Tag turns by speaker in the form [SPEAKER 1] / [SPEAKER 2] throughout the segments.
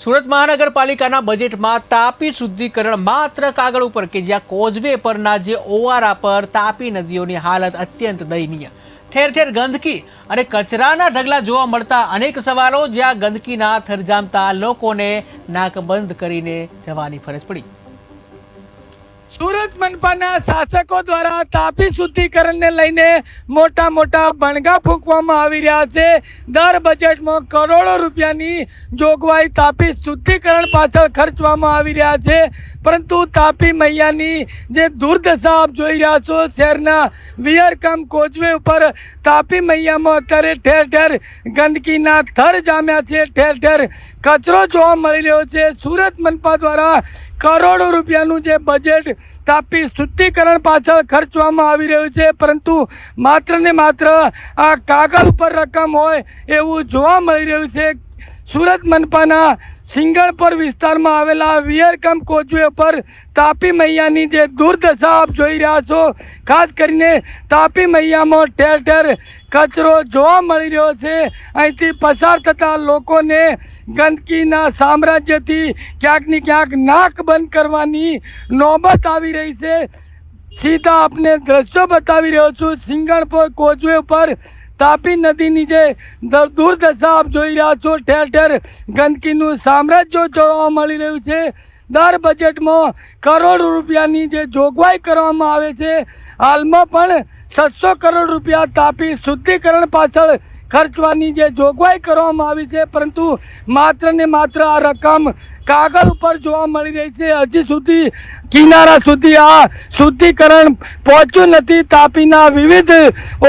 [SPEAKER 1] સુરત મહાનગરપાલિકાના બજેટમાં તાપી શુદ્ધિકરણ માત્ર કાગળ ઉપર કે જ્યાં કોઝવે પરના જે ઓવારા પર તાપી નદીઓની હાલત અત્યંત દયનીય. ઠેર ઠેર ગંદકી અને કચરાના ઢગલા જોવા મળતા અનેક સવાલો જ્યાં ગંદકીના થરજામતા લોકોને નાક બંધ કરીને જવાની ફરજ પડી.
[SPEAKER 2] સુરત મનપાના શાસકો દ્વારા તાપી શુદ્ધિકરણને લઈને મોટા મોટા બણગા ફૂંકવામાં આવી રહ્યા છે. દર બજેટમાં કરોડો રૂપિયાની જોગવાઈ તાપી શુદ્ધિકરણ પાછળ ખર્ચવામાં આવી રહ્યા છે. પરંતુ તાપી મૈયાની જે દુર્દશા આપ જોઈ રહ્યા છો, શહેરના વિયરકમ કોચવે ઉપર તાપી મૈયામાં અત્યારે ઠેર ઠેર ગંદકીના થર જામ્યા છે. ઠેર ઠેર કચરો જોવા મળી રહ્યો છે. સુરત મનપા દ્વારા કરોડો રૂપિયાનું જે બજેટ તાપી શુદ્ધિકરણ પાછળ ખર્ચવામાં આવી રહ્યું છે. પરંતુ માત્ર ને માત્ર આ કાગળ ઉપર રકમ હોય એવું જોવા મળી રહ્યું છે. સુરત મનપાના સિંગળપર વિસ્તારમાં આવેલા વિયરકમ કોચવે ઉપર તાપી મૈયાની જે દુર્દશા આપ જોઈ રહ્યા છો, ખાસ કરીને તાપી મૈયામાં ઠેર ઠેર કચરો જોવા મળી રહ્યો છે. અહીંથી પસાર થતા લોકોને ગંદકીના સામ્રાજ્યથી ક્યાંક ને ક્યાંક નાક બંધ કરવાની નોબત આવી રહી છે. સીધા આપને દ્રશ્યો બતાવી રહ્યો છું. સિંગણપોર કોચવે ઉપર તાપી નદીની જે દુર્દશા આપ જોઈ રહ્યા છો, ઠેર ઠેર ગંદકીનું સામ્રાજ્ય જોવા મળી રહ્યું છે. દર બજેટમાં કરોડ રૂપિયાની જે જોગવાઈ કરવામાં આવે છે. હાલમાં પણ સાતસો કરોડ રૂપિયા તાપી શુદ્ધિકરણ પાછળ ખર્ચવાની જે જોગવાઈ કરવામાં આવી છે, પરંતુ માત્ર ને માત્ર આ રકમ કાગળ ઉપર જોવા મળી રહી છે. હજી સુધી કિનારા સુધી આ શુદ્ધિકરણ પહોંચ્યું નથી. તાપીના વિવિધ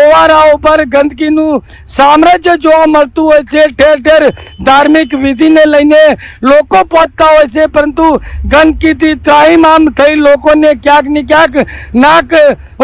[SPEAKER 2] ઓવારાઓ પર ગંદકીનું સામ્રાજ્ય જોવા મળતું હોય છે. ઠેર ઠેર ધાર્મિક વિધિને લઈને લોકો પહોંચતા હોય છે, પરંતુ ગંદકીથી ત્રાહીમામ થઈ લોકોને ક્યાંક ને ક્યાંક નાક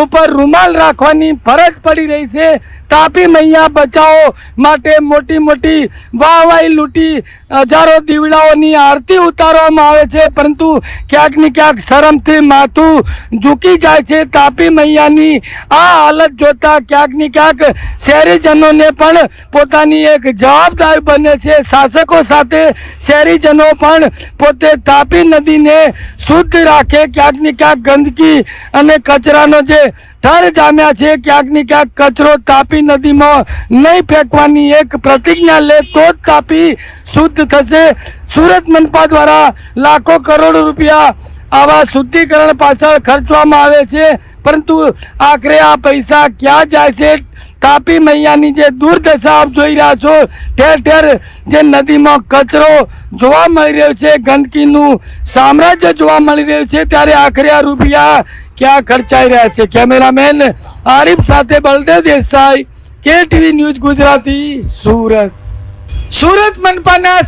[SPEAKER 2] ઉપર રૂમાલ રાખવાની ફરજ પડી રહી છે. તાપી મૈયા બચાવો માટે મોટી મોટી વાહવાઈ લૂંટી હજારો દીવડાઓની આરતી ઉતારવામાં આવે છે, પરંતુ ક્યાંક ને ક્યાંક શરમથી માથું ઝૂકી જાય છે. તાપી મૈયાની આ હાલત જોતા ક્યાંક ને ક્યાંક શહેરીજનોને પણ પોતાની એક જવાબદારી બને છે. શાસકો સાથે શહેરીજનો પણ પોતે તાપી નદીને શુદ્ધ રાખે. ક્યાંક ને ક્યાંક ગંદકી અને કચરાનો જે ઠર જામ્યા છે, ક્યાંક ને ક્યાંક કચરો તાપી નદીમાં નહીં ફેંકવાની એક પ્રતિજ્ઞા લે તો જ તાપી શુદ્ધ થશે. સુરત મનપા દ્વારા લાખો કરોડ રૂપિયા આવા શુદ્ધિકરણ પાછળ ખર્ચવામાં આવે છે. પરંતુ આખરે આ પૈસા ક્યાં જાય છે? તાપી મૈયાની જે દુર્દશા આપ જોઈ રહ્યા છો, ઠેર ઠેર જે નદીમાં કચરો જોવા મળી રહ્યો છે, ગંદકીનું સામ્રાજ્ય જોવા મળી રહ્યું છે, ત્યારે આખરે આ રૂપિયા ક્યાં ખર્ચાઈ રહ્યા છે? કેમેરામેન આરિફ સાથે બલદેવ દેસાઈ કે ટીવી ન્યૂઝ ગુજરાતી, સુરત. સુરત મનપાના